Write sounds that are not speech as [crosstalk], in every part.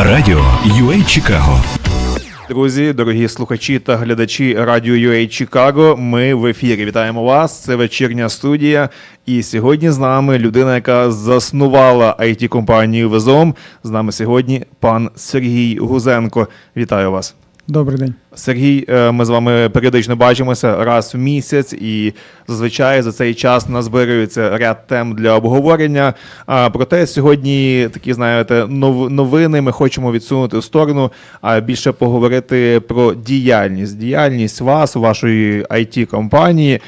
Радіо UA Чикаго Друзі, дорогі слухачі та глядачі радіо UA Чикаго. Ми в ефірі. Вітаємо вас. Це вечірня студія. І сьогодні з нами людина, яка заснувала it компанію Везом. З нами сьогодні пан Сергій Гузенко. Вітаю вас. Добрий день. Сергій, е, ми з вами періодично бачимося раз в місяць, і зазвичай за цей час назбирюється ряд тем для обговорення. А проте сьогодні такі знаєте нов- новини. Ми хочемо відсунути в сторону, а більше поговорити про діяльність, діяльність вас, вашої it компанії.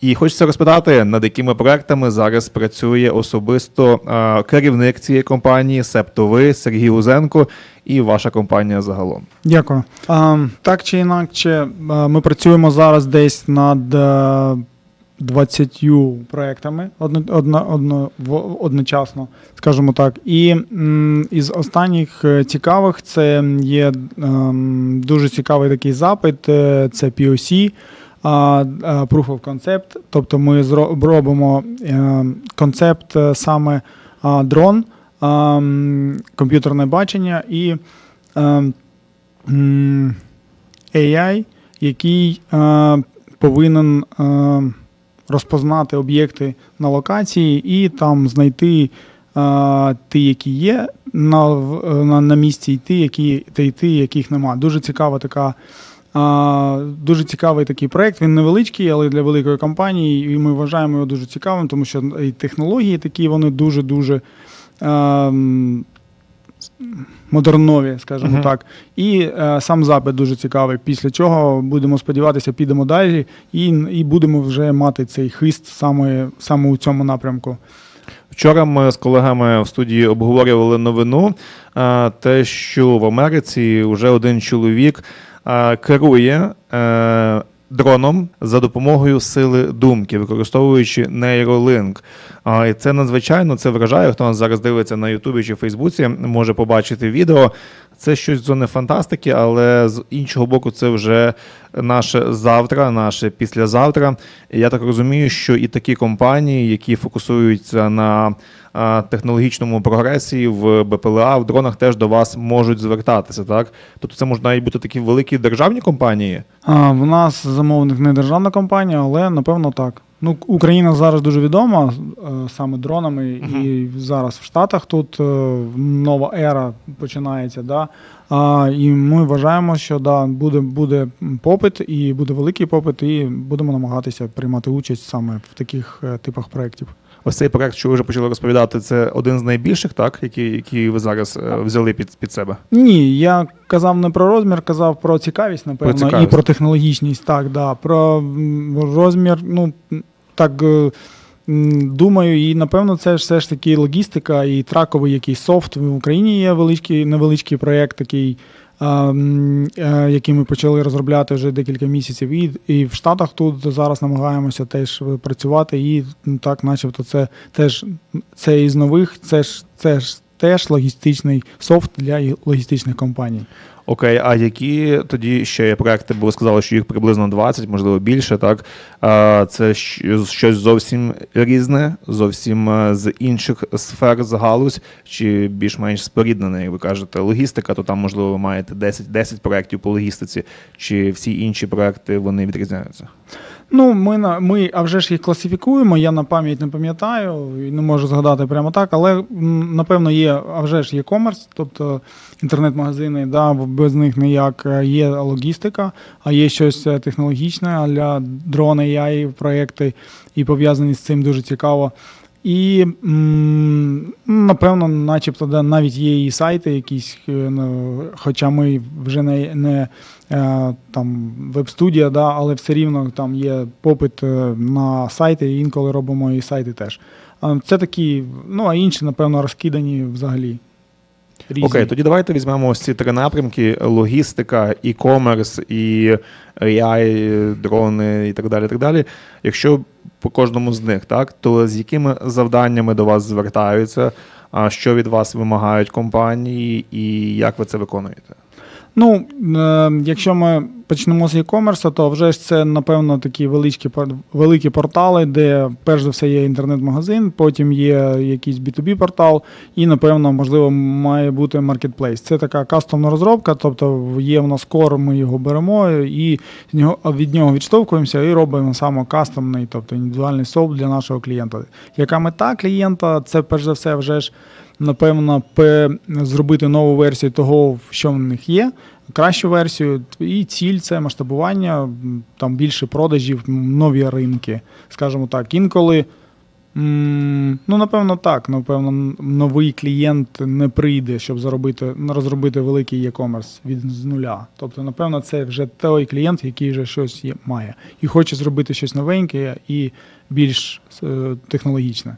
І хочеться розпитати, над якими проектами зараз працює особисто е, керівник цієї компанії, себто ви, Сергій Узенко, і ваша компанія загалом. Дякую. А, так чи інакше, ми працюємо зараз десь над е, 20 проектами одно, одно, одно, одночасно, скажімо так. І м, із останніх е, цікавих це є ем, дуже цікавий такий запит, е, це POC. А, Proof of Concept, тобто ми робимо е, концепт е, саме дрон, комп'ютерне бачення і е, AI, який е, повинен е, розпознати об'єкти на локації і там знайти е, ті, які є на, на, на місці, і ті, які, та й ті, яких нема. Дуже цікава така. А, Дуже цікавий такий проект. Він невеличкий, але для великої компанії, і ми вважаємо його дуже цікавим, тому що і технології такі вони дуже-дуже ем, модернові, скажімо Мгм. так. І е, сам запит дуже цікавий. Після чого будемо сподіватися, підемо далі і, і будемо вже мати цей хист саме, саме у цьому напрямку. Вчора ми з колегами в студії обговорювали новину, е, те, що в Америці вже один чоловік керує е, дроном за допомогою сили думки, використовуючи нейролинк. І це надзвичайно це вражає. Хто нас зараз дивиться на Ютубі чи Фейсбуці, може побачити відео. Це щось зони фантастики, але з іншого боку, це вже наше завтра, наше післязавтра. Я так розумію, що і такі компанії, які фокусуються на технологічному прогресі в БПЛА, в дронах теж до вас можуть звертатися. Так, тобто це можуть навіть бути такі великі державні компанії. А, в нас замовник не державна компанія, але напевно так. Ну, Україна зараз дуже відома е, саме дронами, і зараз в Штатах тут е, нова ера починається. Да? А, і ми вважаємо, що да, буде, буде попит, і буде великий попит, і будемо намагатися приймати участь саме в таких е, типах проєктів. Ось цей проект, що ви вже почали розповідати, це один з найбільших, так, які, які ви зараз е, взяли під, під себе. Ні, я казав не про розмір, казав про цікавість, напевно, Про цікавість. і про технологічність. Так, да. Про м, розмір, ну так е, м, думаю, і напевно це ж все ж таки логістика і траковий якийсь софт. В Україні є величкий, невеличкий проєкт такий. А, м, е, Який ми почали розробляти вже декілька місяців, і, і в Штатах тут зараз намагаємося теж працювати, і ну, так, начебто, це теж це із нових, це ж це ж теж логістичний софт для логістичних компаній. Окей, а які тоді ще проекти, бо сказали, що їх приблизно 20, можливо більше, так? Це щось зовсім різне, зовсім е, з інших сфер з галузь, чи більш-менш споріднене, як ви кажете, логістика, то там, можливо, ви маєте 10, 10 проєктів по логістиці, чи всі інші проекти вони відрізняються? Ну, ми на ми, а вже ж їх класифікуємо. Я на пам'ять не пам'ятаю і не можу згадати прямо так, але напевно є, а вже ж є комерс, тобто інтернет-магазини, да, без них ніяк Е, є логістика, а є щось е, технологічне, для дрони, AI проекти, і пов'язані з цим дуже цікаво. І напевно, начебто, да, навіть є і сайти якісь, е, ну, хоча ми вже не, не е, там веб-студія, да, але все рівно там є попит е, на сайти, і інколи робимо і сайти теж. Це такі, ну а інші, напевно, розкидані взагалі. Різні. Окей, тоді давайте візьмемо ось ці три напрямки: логістика, e-commerce і AI, дрони і так далі. так далі. Якщо по кожному з них, так, то з якими завданнями до вас звертаються, а що від вас вимагають компанії, і як ви це виконуєте? Ну, е, якщо ми почнемо з e-commerce, то вже ж це, напевно, такі великі, великі портали, де перш за все є інтернет-магазин, потім є якийсь B2B портал, і, напевно, можливо, має бути маркетплейс. Це така кастомна розробка, тобто є в нас кор, ми його беремо і від нього відштовхуємося і робимо саме кастомний, тобто індивідуальний софт для нашого клієнта. Яка мета клієнта? Це перш за все вже ж напевно, зробити нову версію того, що в них є, кращу версію. І ціль це масштабування, там більше продажів, нові ринки, скажімо так. Інколи. Ну, напевно, так. Напевно, новий клієнт не прийде, щоб заробити, розробити великий e-commerce від з нуля. Тобто, напевно, це вже той клієнт, який вже щось є, має, і хоче зробити щось новеньке і більш е, технологічне.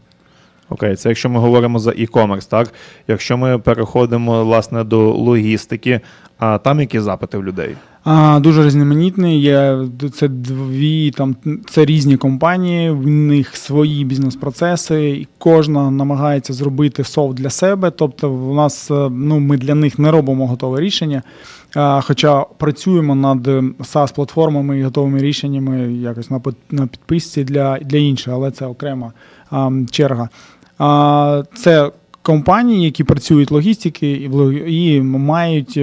Окей, це якщо ми говоримо за e-commerce, так? Якщо ми переходимо власне до логістики, а там які запити в людей? А, дуже різноманітний. Є це дві там це різні компанії, в них свої бізнес-процеси, і кожна намагається зробити софт для себе. Тобто, в нас е, ну ми для них не робимо готове рішення. А, Хоча працюємо над SaaS платформами і готовими рішеннями якось на на підписці для, для інших, але це окрема а, черга. Це компанії, які працюють логістики і мають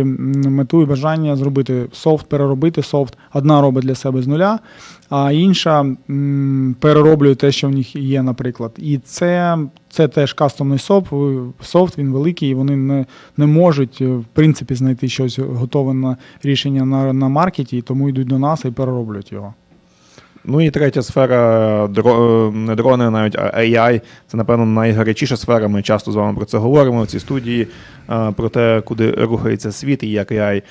мету і бажання зробити софт, переробити софт. Одна робить для себе з нуля, а інша перероблює те, що в них є, наприклад. І це, це теж кастомний софт, софт, він великий, і вони не, не можуть е, в принципі знайти щось готове на рішення на, на маркеті, тому йдуть до нас і перероблюють його. Ну і третя сфера дро- не дрони, навіть AI. Це, напевно, найгарячіша сфера. Ми часто з вами про це говоримо в цій студії, про те, куди рухається світ і як AI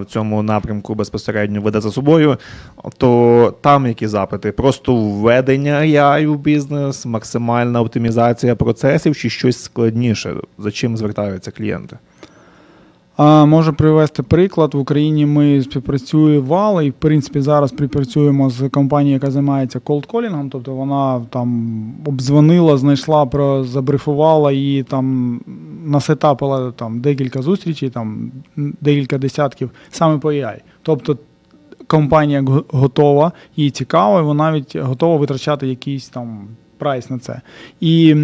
в цьому напрямку безпосередньо веде за собою. То там які запити? Просто введення AI в бізнес, максимальна оптимізація процесів чи щось складніше? За чим звертаються клієнти? Можу привести приклад. В Україні ми співпрацювали і, в принципі, зараз співпрацюємо з компанією, яка займається колдколінгом. Тобто вона там обдзвонила, знайшла, забрифувала і там насетапила там декілька зустрічей, там декілька десятків саме по AI. Тобто компанія готова, їй цікаво, і вона навіть готова витрачати якийсь там прайс на це. І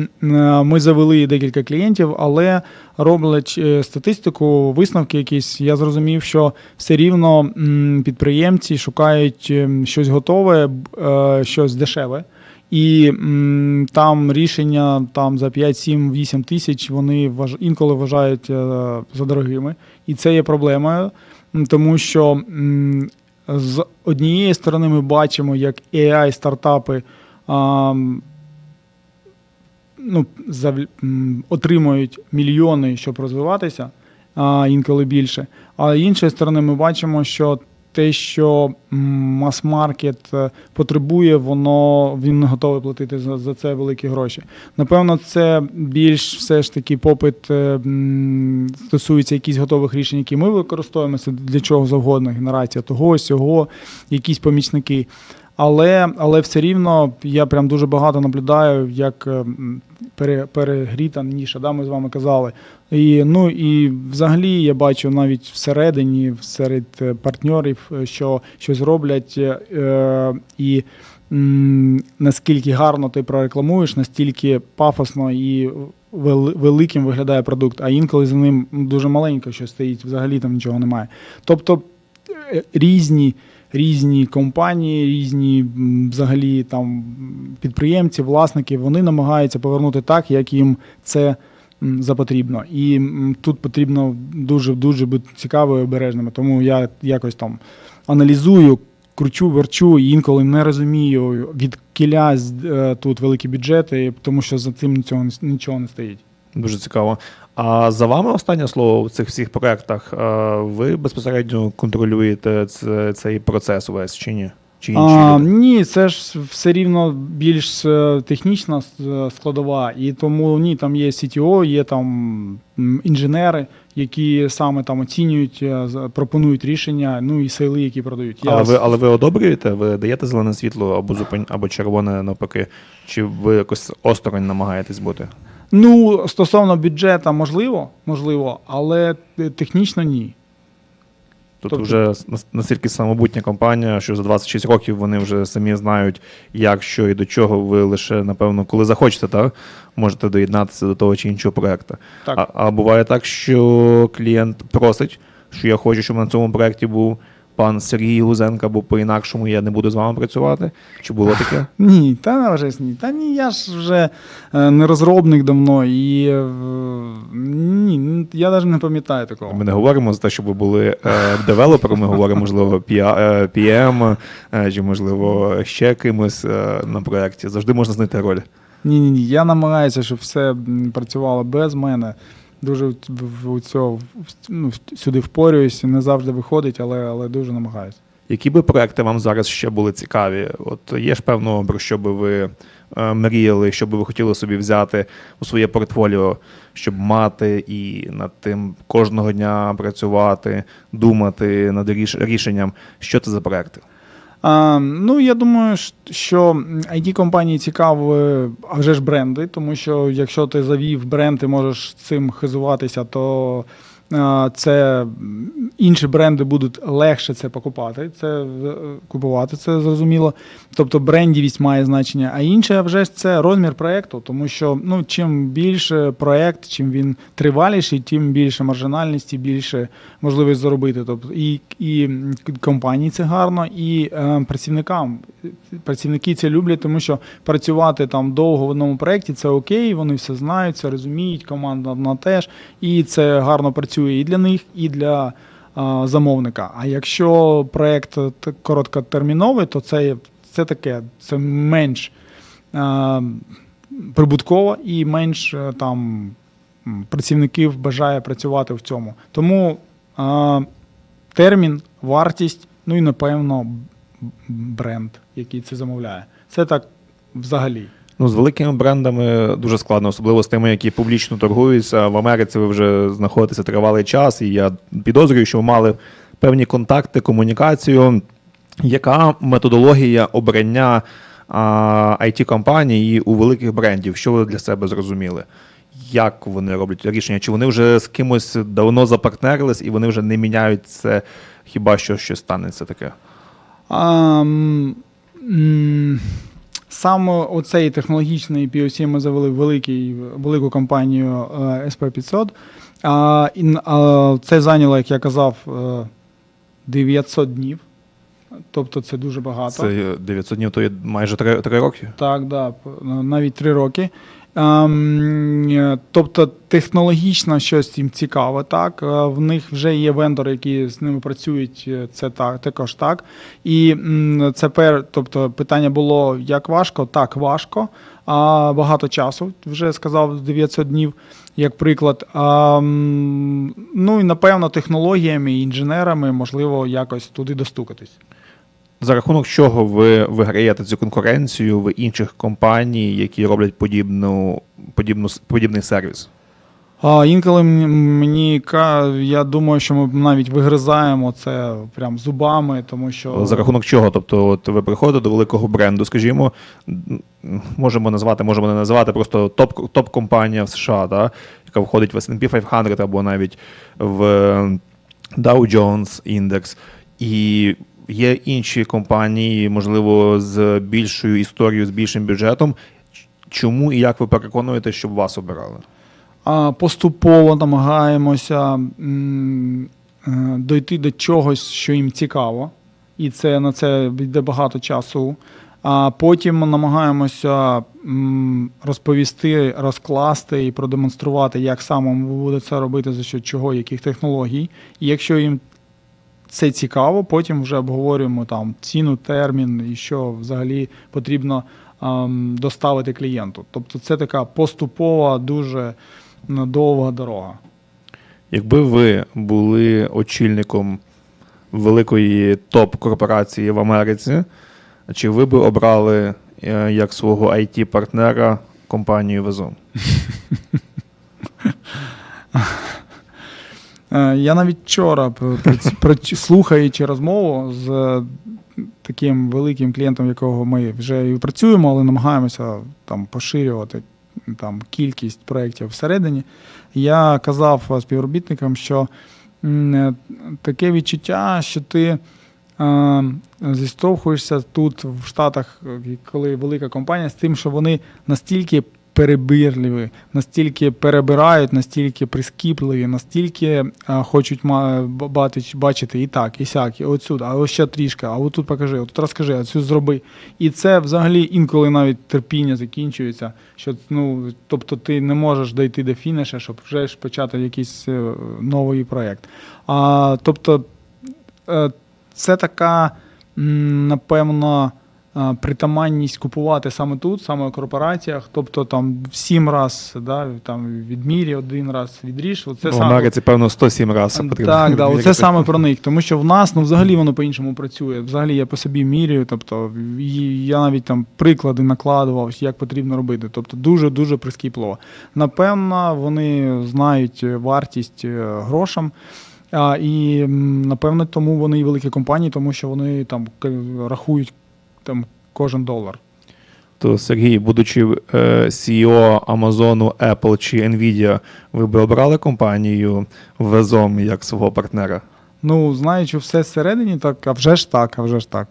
ми завели декілька клієнтів, але роблячи статистику, висновки якісь, я зрозумів, що все рівно підприємці шукають ем, щось готове, е, щось дешеве. І там рішення там за 5, 7, 8 тисяч вони інколи вважають е, за дорогими. І це є проблемою, тому що з однієї сторони ми бачимо, як AI стартапи ну, зав... отримують мільйони, щоб розвиватися, а інколи більше. А з іншої сторони, ми бачимо, що те, що мас-маркет е, потребує, воно він не готовий платити за, за це великі гроші. Напевно, це більш все ж таки попит е, стосується якихось готових рішень, які ми використовуємо. Це для чого завгодно, генерація того, сього, якісь помічники. Але, але все рівно я прям дуже багато наблюдаю, як е, пере, перегріта ніша, да, ми з вами казали. І, ну, і взагалі я бачу навіть всередині, серед е, партнерів, е, що щось роблять, е, і м, наскільки гарно ти прорекламуєш, настільки пафосно і великим виглядає продукт, а інколи за ним дуже маленько що стоїть, взагалі там нічого немає. Тобто різні. Різні компанії, різні взагалі там підприємці, власники, вони намагаються повернути так, як їм це запотрібно. І тут потрібно дуже дуже бути цікавими і обережними. Тому я якось там аналізую, кручу, верчу інколи не розумію, від кіля е, тут великі бюджети, тому що за цим нічого, нічого не стоїть. Дуже цікаво. А за вами останнє слово в цих всіх проектах. Ви безпосередньо контролюєте цей процес увесь чи ні? Чи інші А, люди? ні, це ж все рівно більш е, технічна складова, і тому ні, там є CTO, є там інженери, які саме там оцінюють, е, пропонують рішення, ну і сейли, які продають. Я ви, але ви одобрюєте? Ви даєте зелене світло або зупин, або червоне навпаки? Чи ви якось осторонь намагаєтесь бути? Ну, стосовно бюджету, можливо, можливо, але е, технічно ні. Тут Тобто- вже настільки самобутня компанія, що за 26 років вони вже самі знають, як, що і до чого. Ви лише, напевно, коли захочете, так, можете доєднатися до того чи іншого проекту. Так. А, а буває так, що клієнт просить, що я хочу, щоб на цьому проєкті був пан Сергій Гузенко, бо по-інакшому я не буду з вами працювати. Чи було таке? [laughs] Ні, та вже ні. Та ні, я ж вже е, не розробник давно і е, ні, я навіть не пам'ятаю такого. Ми не говоримо за те, щоб ви були е, девелопером, ми говоримо, можливо, PM, чи, можливо, ще кимось на проєкті. Завжди можна знайти роль. Ні, ні, ні. Я намагаюся, щоб все працювало без мене. Дуже в- цього ну, сюди впорююся, не завжди виходить, але, але дуже намагаюся. Які би проекти вам зараз ще були цікаві? От є ж певно, про що би ви е, мріяли, що би ви хотіли собі взяти у своє портфоліо, щоб мати і над тим кожного дня працювати, думати над ріш- рішенням. Що це за проекти? А, ну, я думаю, що it компанії цікаві, а вже ж бренди, тому що якщо ти завів бренд, ти можеш цим хизуватися, то це інші бренди будуть легше це покупати, це е, купувати, це зрозуміло. Тобто брендівість має значення. А інше вже ж це розмір проєкту, тому що ну, чим більше проєкт, чим він триваліший, тим більше маржинальності, більше можливість заробити. Тобто і, і компанії це гарно, і е, працівникам. Працівники це люблять, тому що працювати там довго в одному проєкті це окей, вони все знають, це розуміють, команда одна теж, і це гарно працює і для них, і для е, замовника. А якщо проєкт короткотерміновий, то це, це таке, це менш е, прибутково і менш е, там працівників бажає працювати в цьому. Тому е, термін, вартість, ну і напевно бренд, який це замовляє. Це так взагалі. Ну, з великими брендами дуже складно, особливо з тими, які публічно торгуються. В Америці ви вже знаходитеся тривалий час, і я підозрюю, що ви мали певні контакти, комунікацію. Яка методологія обрання а, IT-компаній у великих брендів? Що ви для себе зрозуміли? Як вони роблять рішення? Чи вони вже з кимось давно запартнерились і вони вже не міняють це? Хіба що щось станеться таке? М, м, Саме оцей технологічний POC ми завели великий, велику компанію е, SP500. А, і, н- а, це зайняло, як я казав, е, 900 днів. Тобто це дуже багато. Це 900 днів, то є майже 3, 3 роки. Так, да, навіть три роки. Ем, е, тобто технологічно щось їм цікаве, так. Е, В них вже є вендори, які з ними працюють, е, це так, також так. І це пер, тобто питання було як важко, так важко. А багато часу, вже сказав 900 днів, як приклад. А, ну і напевно технологіями інженерами можливо якось туди достукатись. За рахунок чого ви виграєте цю конкуренцію в інших компаній, які роблять подібну, подібну, подібний сервіс? А інколи мені- я думаю, що ми навіть вигризаємо це прям зубами, тому що За рахунок чого? Тобто, от ви приходите до великого бренду, скажімо, можемо назвати, можемо не називати, просто топ, топ-компанія в США, да, яка входить в S&P 500 або навіть в Dow Jones індекс. І є інші компанії, можливо, з більшою історією, з більшим бюджетом. Чому і як ви переконуєте, щоб вас обирали? поступово намагаємося е, дойти до чогось, що їм цікаво, і це на це йде багато часу. А потім намагаємося розповісти, розкласти і продемонструвати, як саме ми будемо це робити, за що чого, яких технологій. І якщо їм це цікаво, потім вже обговорюємо там ціну, термін і що взагалі потрібно ем, доставити клієнту. Тобто це така поступова, дуже довга дорога. Якби ви були очільником великої топ-корпорації в Америці, чи ви би обрали е, як свого IT-партнера компанію Везон? [laughs] Е, Я навіть вчора, слухаючи розмову з е, таким великим клієнтом, якого ми вже і працюємо, але намагаємося там поширювати там, кількість проєктів всередині, я казав співробітникам, що е, таке відчуття, що ти зіштовхуєшся тут в Штатах, коли велика компанія, з тим, що вони настільки перебірливі, настільки перебирають, настільки прискіпливі, настільки е, хочуть бачити і так, і сяк, і отсюди, а ось ще трішки, а отут покажи, отут розкажи, а цю зроби. І це взагалі інколи навіть терпіння закінчується. Що, ну, тобто ти не можеш дійти до фініша, щоб вже ж почати якийсь е, новий проєкт. А, тобто е, це така, напевно, притаманність купувати саме тут, саме в корпораціях. Тобто там в сім раз да, там, відмірі, один раз відріж. Оце в саме- Америці, певно, 107 разів потрібно. так, да, оце саме про них. Тому що в нас ну, взагалі воно по-іншому працює. Взагалі я по собі міряю. Тобто, я навіть там приклади накладував, як потрібно робити. Тобто дуже-дуже прискіпливо. Напевно, вони знають вартість е, грошам. А, і напевно, тому вони і великі компанії, тому що вони там рахують там кожен долар. То Сергій, будучи е, CEO Амазону, Apple чи Nvidia, ви би обрали компанію Везом як свого партнера? Ну, знаючи все всередині, так, а вже ж так, а вже ж так.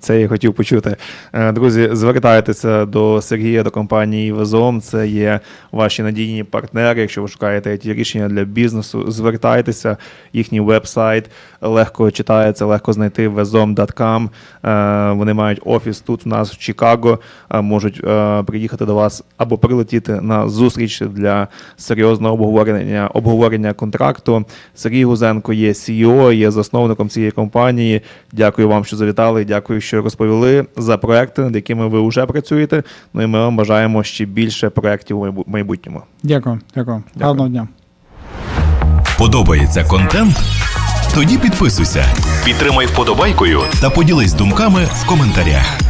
Це я хотів почути. Е, Друзі, звертайтеся до Сергія, до компанії Везом. Це є ваші надійні партнери. Якщо ви шукаєте ті рішення для бізнесу, звертайтеся. Їхній веб-сайт легко читається, легко знайти vezom.com. Е, Вони мають офіс тут у нас в Чикаго. Е, Можуть приїхати до вас або прилетіти на зустріч для серйозного обговорення обговорення контракту. Сергій Гузенко є CEO, є засновником цієї компанії. Дякую вам, що завітали. Дякую, що розповіли за проекти, над якими ви вже працюєте. Ну і ми вам бажаємо ще більше проєктів у майбу- майбутньому. Дякую, дякую. Гарного дня. Подобається контент? Тоді підписуйся, підтримай вподобайкою та поділись думками в коментарях.